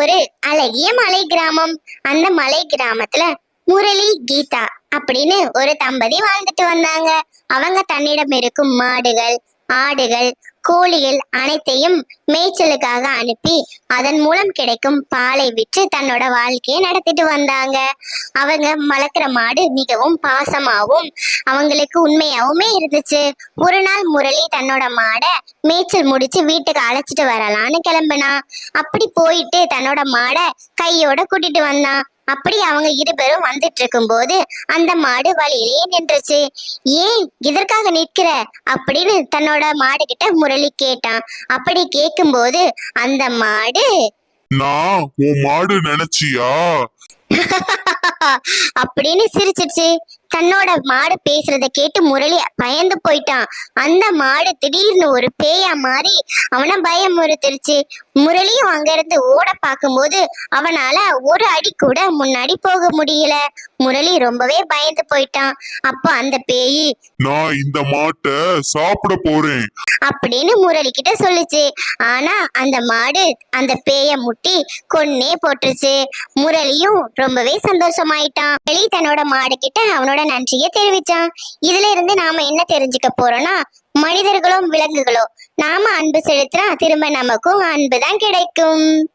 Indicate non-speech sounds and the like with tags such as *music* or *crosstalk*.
ஒரு அழகிய மலை கிராமம். அந்த மலை கிராமத்துல முரளி கீதா அப்படின்னு ஒரு தம்பதி வாழ்ந்துட்டு வந்தாங்க. அவங்க தன்னிடம் இருக்கும் மாடுகள் ஆடுகள் கோழிகள் அனைத்தையும் மேய்ச்சலுக்காக அனுப்பி அதன் மூலம் கிடைக்கும் பாலை விற்று தன்னோட வாழ்க்கையை நடத்திட்டு வந்தாங்க. அவங்க வளர்க்குற மாடு மிகவும் பாசமாகவும் அவங்களுக்கு உண்மையாவுமே இருந்துச்சு. ஒரு நாள் முரளி தன்னோட மாடை மேய்ச்சல் முடிச்சு வீட்டுக்கு அழைச்சிட்டு வரலான்னு கிளம்பினா. அப்படி போயிட்டு தன்னோட மாடை கையோட கூட்டிட்டு வந்தான் அப்படி அவங்க இருவரும் வந்துட்டு இருக்கும்போது அந்த மாடு வழியிலேயே நின்றுச்சு. ஏன் இதற்காக நிற்கிற? அப்படின்னு தன்னோட மாடு கிட்ட முரளி கேட்டான். அப்படி கேட்கும்போது அந்த மாடு நான் உன் மாடு நினைச்சியா? *laughs* அப்படின்னு சிரிச்சிச்சு தன்னோட மாடு பேசுறத கேட்டு முரளி பயந்து போயிட்டான். அந்த மாடு திடீர்னு ஒரு பேயா மாறி அவனை பயமுறுத்திருச்சு முரளியும் அங்கிருந்து ஓட பார்க்கும்போது அவனால ஒரு அடி கூட முன்னாடி போக முடியல. முரளி ரொம்பவே பயந்து போயிட்டான். அப்போ அந்த பேயி நான் இந்த மாட்டை சாப்பிட போறேன். அப்படின்னு முரளி கிட்ட சொல்லுச்சு. ஆனா அந்த மாடு அந்த பேய முட்டி கொன்னே போட்டுருச்சு. முரளியும் ரொம்பவே சந்தோஷமாயிட்டான். முரளி தன்னோட மாடு கிட்ட அவனோட நன்றியை தெரிவிச்சான். இதுல இருந்து நாம என்ன தெரிஞ்சுக்க போறோம்னா மனிதர்களும் விலங்குகளோ நாம அன்பு செலுத்தினா திரும்ப நமக்கும் அன்புதான் கிடைக்கும்.